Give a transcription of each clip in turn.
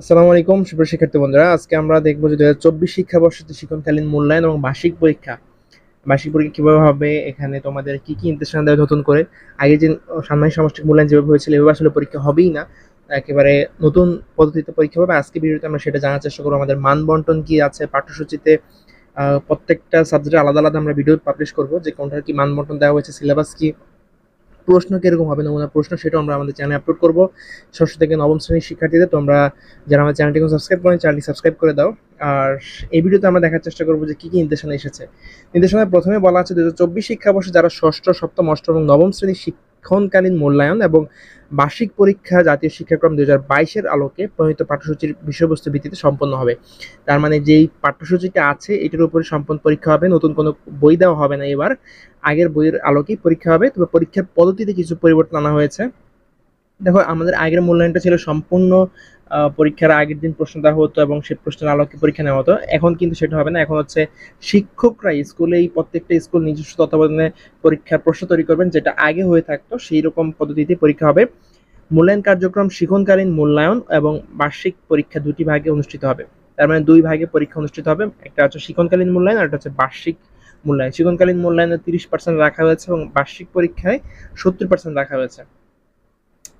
আসসালামু আলাইকুম, সুপ্রিয় শিক্ষার্থী বন্ধুরা। আজকে আমরা দেখব যে দু হাজার চব্বিশ শিক্ষাবর্ষতে শিক্ষণকালীন মূল্যায়ন এবং বার্ষিক পরীক্ষা। বার্ষিক পরীক্ষা কীভাবে হবে, এখানে তোমাদের কি কি নির্দেশনা দেওয়া নতুন করে? আগে যে সাময়িক সমষ্টিক মূল্যায়ন যেভাবে হয়েছিল, এভাবে আসলে পরীক্ষা হবেই না। একেবারে নতুন পদ্ধতিতে পরীক্ষা হবে। আজকে ভিডিওতে আমরা সেটা জানার চেষ্টা করব। আমাদের মান বন্টন কি আছে, পাঠ্যসূচিতে প্রত্যেকটা সাবজেক্টে আলাদা আলাদা আমরা ভিডিও পাবলিশ করব। যে কোনটার কি মান বন্টন দেওয়া হয়েছে সিলেবাস কি প্রশ্ন কীরকম হবে নমুনা প্রশ্ন সেটাও আমরা আমাদের চ্যানেলে আপলোড করব। ষষ্ঠ থেকে নবম শ্রেণির শিক্ষার্থীদের তোমরা যারা আমার চ্যানেলটিকে সাবস্ক্রাইব করেন চ্যানেলটি সাবস্ক্রাইব করে দাও। আর এই ভিডিওতে আমরা দেখার চেষ্টা করব যে কী কী নির্দেশনা এসেছে। নির্দেশনায় প্রথমে বলা আছে দু হাজার চব্বিশ শিক্ষাবর্ষে যারা ষষ্ঠ, সপ্তম, অষ্টম এবং নবম শ্রেণির শিক্ষণকালীন মূল্যায়ন এবং বার্ষিক পরীক্ষা জাতীয় শিক্ষাক্রম দু হাজার বাইশের আলোকে প্রণীত পাঠ্যসূচির বিষয়বস্তু ভিত্তিতে সম্পন্ন হবে। তার মানে যেই পাঠ্যসূচিটা আছে, এটার উপরে সম্পন্ন পরীক্ষা হবে, নতুন কোনো বই দেওয়া হবে না এবার। আগের বইয়ের আলোকেই পরীক্ষা হবে, তবে পরীক্ষার পদ্ধতিতে কিছু পরিবর্তন আনা হয়েছে। দেখো, আমাদের আগের মূল্যায়নটা ছিল সম্পূর্ণ পরীক্ষার আগের দিন প্রশ্ন দেওয়া হতো এবং সেই প্রশ্নের আলোকে পরীক্ষা নেওয়া হতো। এখন কিন্তু সেটা হবে না। এখন হচ্ছে শিক্ষকরা স্কুলেই প্রত্যেকটা স্কুল নিজস্ব তত্ত্বাবধানে পরীক্ষার প্রশ্ন তৈরি করবেন, যেটা আগে হয়ে থাকতো সেই রকম পদ্ধতিতে পরীক্ষা হবে। মূল্যায়ন কার্যক্রম শিখনকালীন মূল্যায়ন এবং বার্ষিক পরীক্ষা দুটি ভাগে অনুষ্ঠিত হবে। তার মানে দুই ভাগে পরীক্ষা অনুষ্ঠিত হবে। একটা হচ্ছে শিখনকালীন মূল্যায়ন, আর একটা হচ্ছে বার্ষিক মূল্যায়ন। শিখনকালীন মূল্যায়নে তিরিশ পার্সেন্ট রাখা হয়েছে এবং বার্ষিক পরীক্ষায় সত্তর পার্সেন্ট রাখা হয়েছে।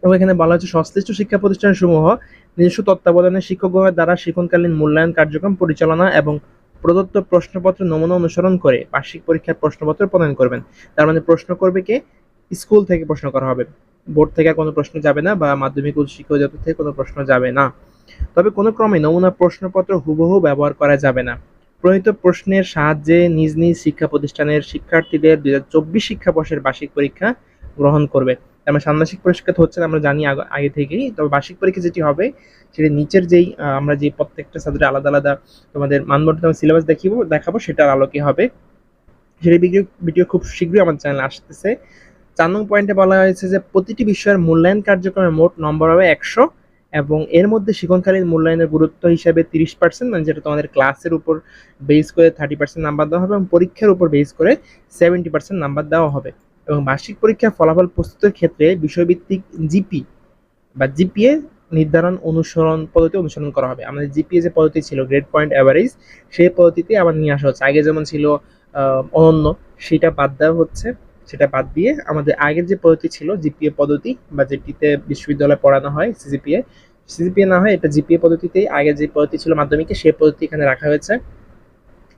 এবং এখানে বলা হচ্ছে, সংশ্লিষ্ট শিক্ষা প্রতিষ্ঠান সমূহ নিজস্ব তত্ত্বাবধানে শিক্ষকগণের দ্বারা শিক্ষণকালীন মূল্যায়ন কার্যক্রম পরিচালনা এবং প্রদত্ত প্রশ্নপত্র নমুনা অনুসরণ করে বার্ষিক পরীক্ষার প্রশ্নপত্র প্রদান করবেন। তার মানে প্রশ্ন করবে কে? স্কুল থেকে প্রশ্ন করা হবে। বোর্ড থেকে কোনো প্রশ্ন যাবে না বা মাধ্যমিক উচ্চ শিক্ষা অধিদপ্তর থেকে কোনো প্রশ্ন যাবে না। তবে কোনো ক্রমে নমুনা প্রশ্নপত্র হুবহু ব্যবহার করা যাবে না। প্রণীত প্রশ্নের সাহায্যে নিজ নিজ শিক্ষা প্রতিষ্ঠানের শিক্ষার্থীদের দুই হাজার চব্বিশ শিক্ষাবর্ষের বার্ষিক পরীক্ষা গ্রহণ করবে। আমার ষান্মাসিক পরীক্ষা তো হচ্ছে না, আমরা জানি আগ- থেকেই। তবে বার্ষিক পরীক্ষা যেটি হবে, সেটি নিচের যেই আমরা যে প্রত্যেকটা সাবজেক্টে আলাদা আলাদা তোমাদের মানবন্টন সিলেবাস দেখিব দেখাবো, সেটার আলোকে হবে। সেটি ভিডিও ভিডিও খুব শীঘ্রই আমার চ্যানেলে আসতেছে। চার নং পয়েন্টে বলা হয়েছে যে, প্রতিটি বিষয়ের মূল্যায়ন কার্যক্রমের মোট নম্বর হবে একশো এবং এর মধ্যে শিক্ষণকালীন মূল্যায়নের গুরুত্ব হিসাবে তিরিশ পার্সেন্ট মানে যেটা তোমাদের ক্লাসের উপর বেস করে থার্টি পার্সেন্ট নাম্বার দেওয়া হবে এবং পরীক্ষার উপর বেস করে সেভেন্টি পার্সেন্ট নাম্বার দেওয়া হবে। এবং বার্ষিক পরীক্ষার ফলাফল প্রস্তুতের ক্ষেত্রে বিষয়ভিত্তিক জিপি বা জিপিএ নির্ধারণ অনুসরণ পদ্ধতি অনুসরণ করা হবে। আমাদের জিপিএ যে পদ্ধতি ছিল, গ্রেড পয়েন্ট অ্যাভারেজ, সেই পদ্ধতিতে আবার নিয়ে আসা হচ্ছে। আগে যেমন ছিল অনন্য, সেটা বাদ দেওয়া হচ্ছে। সেটা বাদ দিয়ে আমাদের আগের যে পদ্ধতি ছিল, জিপিএ পদ্ধতি বা যেটিতে বিশ্ববিদ্যালয়ে পড়ানো হয়, সিজিপিএ সিজিপিএ না হয়, এটা জিপিএ পদ্ধতিতেই আগে যে পদ্ধতি ছিল মাধ্যমিকে, সেই পদ্ধতি এখানে রাখা হয়েছে।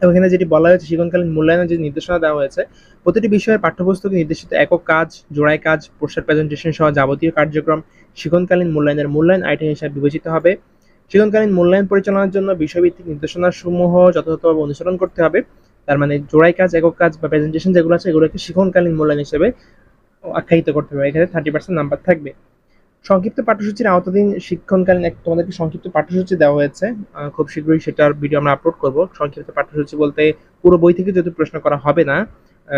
এবং এখানে যেটি বলা হয়েছে, শিক্ষণকালীন মূল্যায়নের যে নির্দেশনা দেওয়া হয়েছে, প্রতিটি বিষয়ের পাঠ্যপুস্তকে নির্দেশিত একক কাজ জোড়াই কাজ, পোস্টার প্রেজেন্টেশন সহ যাবতীয় কার্যক্রম শিক্ষণকালীন মূল্যায়নের মূল্যায়ন আইটেম হিসাবে বিবেচিত হবে। শিক্ষণকালীন মূল্যায়ন পরিচালনার জন্য বিষয়ভিত্তিক নির্দেশনা সমূহ যথাযথভাবে অনুসরণ করতে হবে। তার মানে জোড়াই কাজ, একক কাজ বা প্রেজেন্টেশন যেগুলো আছে, এগুলোকে শিক্ষণকালীন মূল্যায়ন হিসেবে আখ্যায়িত করতে হবে। এখানে থার্টি পার্সেন্ট নাম্বার থাকবে। সংক্ষিপ্ত পাঠ্যসূচির আওতাধীন শিক্ষণকালীন এক তোমাদেরকে সংক্ষিপ্ত পাঠ্যসূচি দেওয়া হয়েছে। খুব শীঘ্রই সেটার ভিডিও আমরা আপলোড করব। সংক্ষিপ্ত পাঠ্যসূচি বলতে পুরো বই থেকে যদি প্রশ্ন করা হবে না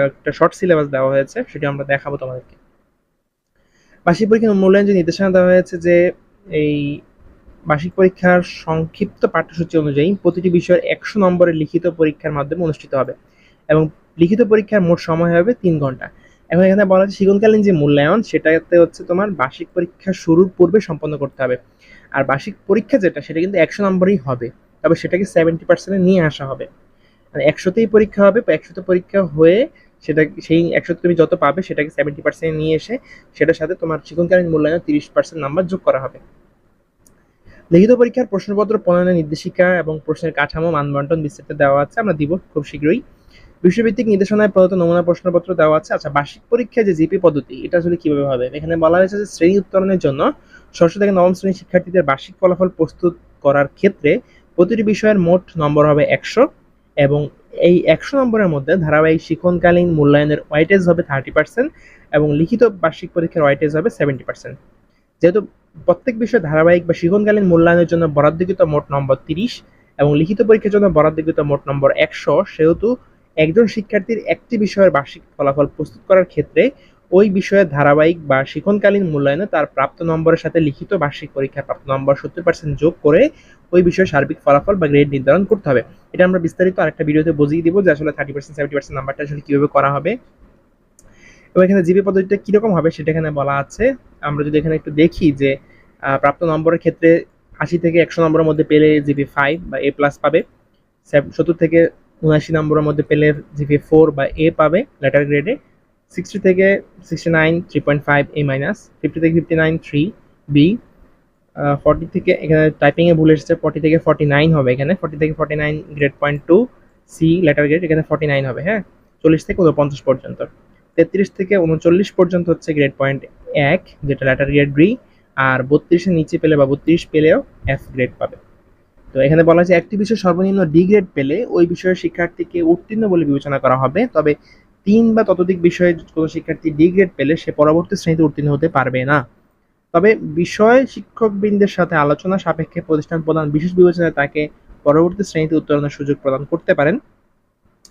একটা শর্ট সিলেবাস দেওয়া হয়েছে, সেটা আমরা দেখাবো তোমাদেরকে। বার্ষিক পরীক্ষার মূল্যায়ন যে নির্দেশনা দেওয়া হয়েছে যে এই বার্ষিক পরীক্ষার সংক্ষিপ্ত পাঠ্যসূচি অনুযায়ী প্রতিটি বিষয়ের একশো নম্বরের লিখিত পরীক্ষার মাধ্যমে অনুষ্ঠিত হবে এবং লিখিত পরীক্ষার মোট সময় হবে তিন ঘণ্টা। এখন এখানে বলা হচ্ছে শিক্ষণকালীন যে মূল্যায়ন, সেটাতে হচ্ছে তোমার বার্ষিক পরীক্ষা শুরুর পূর্বে সম্পন্ন করতে হবে। আর বার্ষিক পরীক্ষা যেটা, সেটা কিন্তু একশো নম্বরই হবে। তবে সেটাকে সেভেন্টি পার্সেন্টে নিয়ে আসা হবে। মানে একশোতেই পরীক্ষা হবে, একশোতে পরীক্ষা হয়ে সেটা, সেই একশোতে তুমি যত পাবে, সেটাকে সেভেন্টি পার্সেন্ট নিয়ে এসে সেটার সাথে তোমার শিক্ষণকালীন মূল্যায়নে তিরিশ পার্সেন্ট নাম্বার যোগ করা হবে। লিখিত পরীক্ষার প্রশ্নপত্র, প্রণয়নের নির্দেশিকা এবং প্রশ্নের কাঠামো, মানবন্টন বিস্তারিত দেওয়া আছে। আমরা দিব খুব শীঘ্রই। বিষয়ভিত্তিক নির্দেশনায় প্রদত্ত নমুনা প্রশ্নপত্র দেওয়া আছে। আচ্ছা বার্ষিক পরীক্ষায় যে জিপি পদ্ধতি, এটা আসলে কীভাবে হবে? এখানে বলা হয়েছে যে শ্রেণি উত্তরণের জন্য ষষ্ঠ থেকে নবম শ্রেণির শিক্ষার্থীদের বার্ষিক ফলাফল প্রস্তুত করার ক্ষেত্রে প্রতিটি বিষয়ের মোট নম্বর হবে একশো এবং এই একশো নম্বরের মধ্যে ধারাবাহিক শিক্ষণকালীন মূল্যায়নের ওয়াইটেজ হবে থার্টি পার্সেন্ট এবং লিখিত বার্ষিক পরীক্ষার ওয়াইটেজ হবে সেভেন্টি পার্সেন্ট যেহেতু প্রত্যেক বিষয়ে ধারাবাহিক বা শিক্ষণকালীন মূল্যায়নের জন্য বরাদ্দকৃত মোট নম্বর তিরিশ এবং লিখিত পরীক্ষার জন্য বরাদ্দকৃত মোট নম্বর একশো, সেহেতু একজন শিক্ষার্থীর একটি বিষয়ের বার্ষিক ফলাফল প্রস্তুত করার ক্ষেত্রে ওই বিষয়ের ধারাবাহিক বা শিক্ষণকালীন মূল্যায়নে তার প্রাপ্ত নম্বরের সাথে লিখিত বার্ষিক পরীক্ষার প্রাপ্ত নম্বর সত্তর পার্সেন্ট যোগ করে ওই বিষয়ে সার্বিক ফলাফল বা গ্রেড নির্ধারণ করতে হবে। এটা আমরা বিস্তারিত আরেকটা ভিডিওতে বুঝিয়ে দিব যে আসলে থার্টি পার্সেন্ট সেভেন্টি পার্সেন্ট নাম্বারটা আসলে কীভাবে করা হবে। এবং এখানে জিপি পদ্ধতিটা কীরকম হবে সেটা এখানে বলা আছে। আমরা যদি এখানে একটু দেখি যে প্রাপ্ত নম্বরের ক্ষেত্রে আশি থেকে একশো নম্বরের মধ্যে পেলে জিপি ফাইভ বা এ প্লাস পাবে। সত্তর থেকে উনআশি নম্বরের মধ্যে পেলে জিপি ফোর বা এ পাবে লেটার গ্রেডে সিক্সটি থেকে sixty nine three point five A minus fifty থেকে fifty nine three B forty থেকে এখানে টাইপিংয়ে ভুল এসেছে ফর্টি থেকে ফর্টি নাইন হবে এখানে। ফর্টি থেকে forty nine grade point two C letter grade এখানে ফর্টি নাইন হবে হ্যাঁ? চল্লিশ থেকে উনপঞ্চাশ পর্যন্ত। তেত্রিশ থেকে উনচল্লিশ পর্যন্ত হচ্ছে গ্রেড পয়েন্ট এক, যেটা লেটার গ্রেড ডি আর বত্রিশের নিচে পেলে বা বত্রিশ পেলেও এফ গ্রেড পাবে। তো এখানে বলা আছে একটি বিষয় সর্বনিম্ন ডি গ্রেড পেলে ওই বিষয়ের শিক্ষার্থীকে উত্তীর্ণ বলে বিবেচনা করা হবে। তবে তিন বা ততোধিক বিষয়ে কোনো শিক্ষার্থী ডি গ্রেড পেলে সে পরবর্তী শ্রেণীতে উত্তীর্ণ হতে পারবে না। তবে বিষয় শিক্ষকবৃন্দের সাথে আলোচনা সাপেক্ষে প্রতিষ্ঠান প্রদান বিশেষ বিবেচনায় তাকে পরবর্তী শ্রেণীতে উত্তরণের সুযোগ প্রদান করতে পারেন।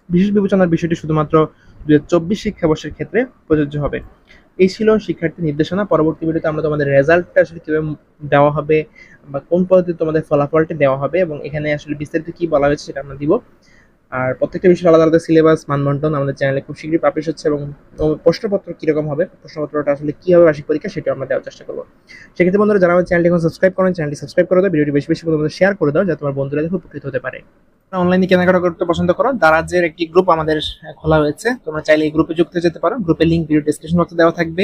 বিশেষ বিবেচনার বিষয়টি শুধুমাত্র দু হাজার চব্বিশ শিক্ষাবর্ষের ক্ষেত্রে প্রযোজ্য হবে। এই ছিল শিক্ষার্থী নির্দেশনা। পরবর্তী ভিডিওতে আমরা তোমাদের রেজাল্টটা আসলে কীভাবে দেওয়া হবে বা কোন পদ্ধতিতে তোমাদের ফলাফলটা দেওয়া হবে এবং এখানে আসলে বিস্তারিত কি বলা হয়েছে সেটা আমরা দিব। আর প্রত্যেকটা বিষয় আলাদা আলাদা সিলেবাস মানবন্টন আমাদের চ্যানেলে খুব শীঘ্রই পাবলিশ হচ্ছে এবং প্রশ্নপত্র কীরকম হবে, প্রশ্নপত্রটা আসলে কী হবে বার্ষিক পরীক্ষা সেটা আমরা দেওয়ার চেষ্টা করব। সেক্ষেত্রে বন্ধুরা, যারা আমার চ্যানেলটি এখন সাবস্ক্রাইব করেন চ্যানেলটি সাবস্ক্রাইব করে দাও, ভিডিওটি বেশি বেশি তোমাদের শেয়ার করে দাও, যাতে তোমার বন্ধুরা খুব উপকৃত হতে পারে। অনলাইনে কেনাকাটা করতে পছন্দ করো, দারাজের একটি গ্রুপ আমাদের খোলা হয়েছে, তোমরা চাইলে এই গ্রুপে যুক্ত যেতে পারো। গ্রুপের লিঙ্ক ভিডিও ডিসক্রিপশন বক্সে দেওয়া থাকবে।